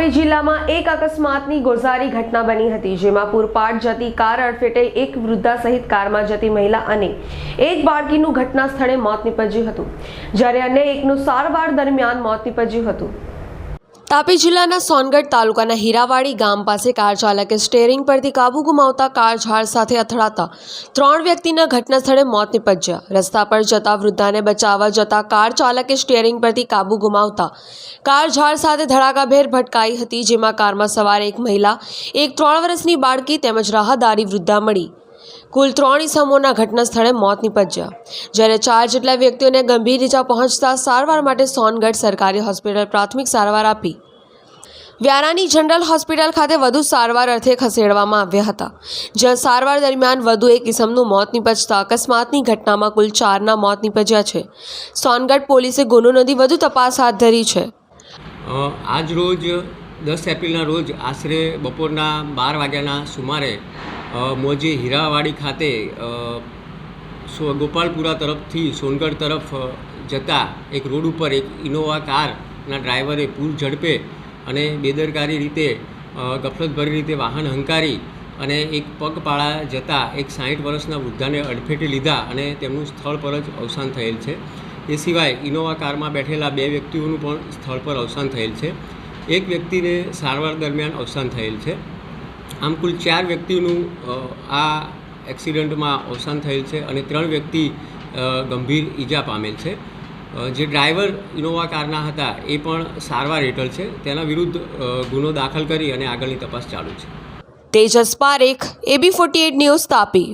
એક અકસ્માતની ગોઝારી ઘટના બની હતી, જેમાં પૂરપાટ જતી કાર અડફેટે એક વૃદ્ધા સહિત કારમાં જતી મહિલા અને એક બાળકીનું ઘટના સ્થળે મોત નીપજ્યું હતું. જ્યારે અન્ય એકનું સારવાર દરમિયાન મોત નીપજ્યું હતું. તાપી જિલ્લાના સોનગઢ તાલુકાના હીરાવાડી ગામ પાસે કાર ચાલકે સ્ટેરિંગ પરથી કાબુ ગુમાવતા કાર ઝાડ સાથે અથડાતા ત્રણ વ્યક્તિના ઘટના સ્થળે મોત નીપજ્યા. રસ્તા પર જતા વૃદ્ધાને બચાવવા જતા કાર ચાલકે સ્ટેરિંગ પરથી કાબુ ગુમાવતા કાર ઝાડ સાથે ધડાકાભેર ભટકાઈ હતી, જેમાં કારમાં સવાર એક મહિલા, એક ત્રણ વર્ષની બાળકી તેમજ રાહદારી વૃદ્ધા મળી. કુલ ત્રણ ઇસમોના ઘટના સ્થળે મોત નિપજ્યા. જ્યારે ચાર જેટલા વ્યક્તિઓને ગંભીર ઇજા પહોંચતા સારવાર માટે સોનગઢ સરકારી હોસ્પિટલ પ્રાથમિક સારવાર આપી. વ્યારાની જનરલ હોસ્પિટલ ખાતે વધુ સારવાર અર્થે ખસેડવામાં આવ્યા હતા. જ્યાં સારવાર દરમિયાન વધુ એક ઇસમનું મોત નીપજતા અકસ્માતની ઘટનામાં કુલ ચારના મોત નીપજ્યા છે. સોનગઢ પોલીસે ગુનો નોંધી વધુ તપાસ હાથ ધરી છે. આજ રોજ દસ એપ્રિલના રોજ આશરે બપોરના બાર વાગ્યાના સુમારે મોજે હીરાવાડી ખાતે સો ગોપાલપુરા તરફથી સોનગઢ તરફ જતા એક રોડ ઉપર એક ઇનોવા કારના ડ્રાઈવરે પૂર ઝડપે અને બેદરકારી રીતે ગફલતભરી રીતે વાહન હંકારી અને એક પગપાળા જતા એક સાઠ વર્ષના વૃદ્ધાને અડફેટે લીધા અને તેમનું સ્થળ પર જ અવસાન થયેલ છે. એ સિવાય ઇનોવા કારમાં બેઠેલા બે વ્યક્તિઓનું પણ સ્થળ પર અવસાન થયેલ છે. એક વ્યક્તિને સારવાર દરમિયાન અવસાન થયેલ છે. આમ કુલ ચાર વ્યક્તિનું આ એક્સિડન્ટમાં અવસાન થયેલ છે અને ત્રણ વ્યક્તિ ગંભીર ઈજા પામેલ છે. જે ડ્રાઈવર ઇનોવા કારના હતા, એ પણ સારવાર હેઠળ છે. તેના વિરુદ્ધ ગુનો દાખલ કરી અને આગળની તપાસ ચાલુ છે. Tejas Parekh, AB forty eight news Tapi.